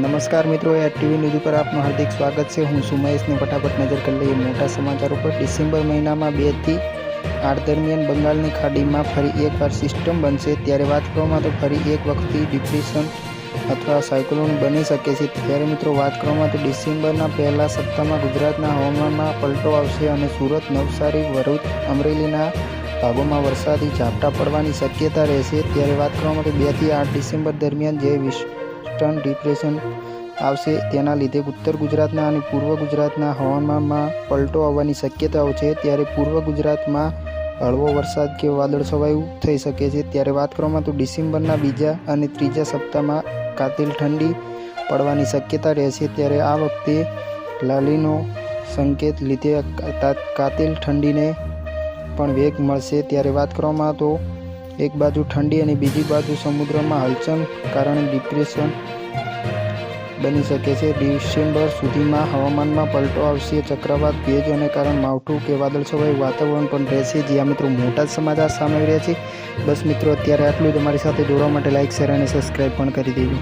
નમસ્કાર મિત્રો, એ TV news ઉપર આપનું હાર્દિક સ્વાગત છે. હું સુમેશને ફટાફટ નજર કરી લઈએ મોટા સમાચાર ઉપર. ડિસેમ્બર મહિનામાં બેથી આઠ દરમિયાન બંગાળની ખાડીમાં ફરી એકવાર સિસ્ટમ બનશે. ત્યારે વાત કરવામાં તો ફરી એક વખતથી ડિપ્રેશન અથવા સાયક્લોન બની શકે છે. ત્યારે મિત્રો, વાત કરવામાં તો ડિસેમ્બરના પહેલા સપ્તાહમાં ગુજરાતના હવામાનમાં પલટો આવશે અને સુરત, નવસારી, ભરૂચ, અમરેલીના ભાગોમાં વરસાદી ઝાપટા પડવાની શક્યતા રહેશે. ત્યારે વાત કરવામાં તો બેથી આઠ ડિસેમ્બર દરમિયાન જે વિસ્ટર્ન ડિપ્રેશન આવશે, તેના લીધે ઉત્તર ગુજરાતના અને પૂર્વ ગુજરાતના હવામાનમાં પલટો આવવાની શક્યતાઓ છે. ત્યારે પૂર્વ ગુજરાતમાં હળવો વરસાદ કે વાદળ છવાયું થઈ શકે છે. ત્યારે વાત કરવામાં તો ડિસેમ્બરના બીજા અને ત્રીજા સપ્તાહમાં કાતિલ ઠંડી પડવાની શક્યતા રહેશે. ત્યારે આ વખતે લાલીનો સંકેત લીધે કાતિલ ઠંડીને પણ વેગ મળશે. ત્યારે વાત કરવામાં તો એક બાજુ ઠંડી અને બીજી બાજુ સમુદ્રમાં હલચલ કારણે ડિપ્રેશન બની શકે છે. ડિસેમ્બર સુધીમાં હવામાનમાં પલટો આવશે. ચક્રવાત, ભેજ અને કારણ માવઠું કે વાદળછવાયું વાતાવરણ પણ રહેશે. જ્યાં મિત્રો, મોટા જ સમાચાર સામે રહ્યા છે. બસ મિત્રો, અત્યારે આટલું જ. અમારી સાથે જોડવા માટે લાઇક શેર અને સબસ્ક્રાઈબ પણ કરી દેજો.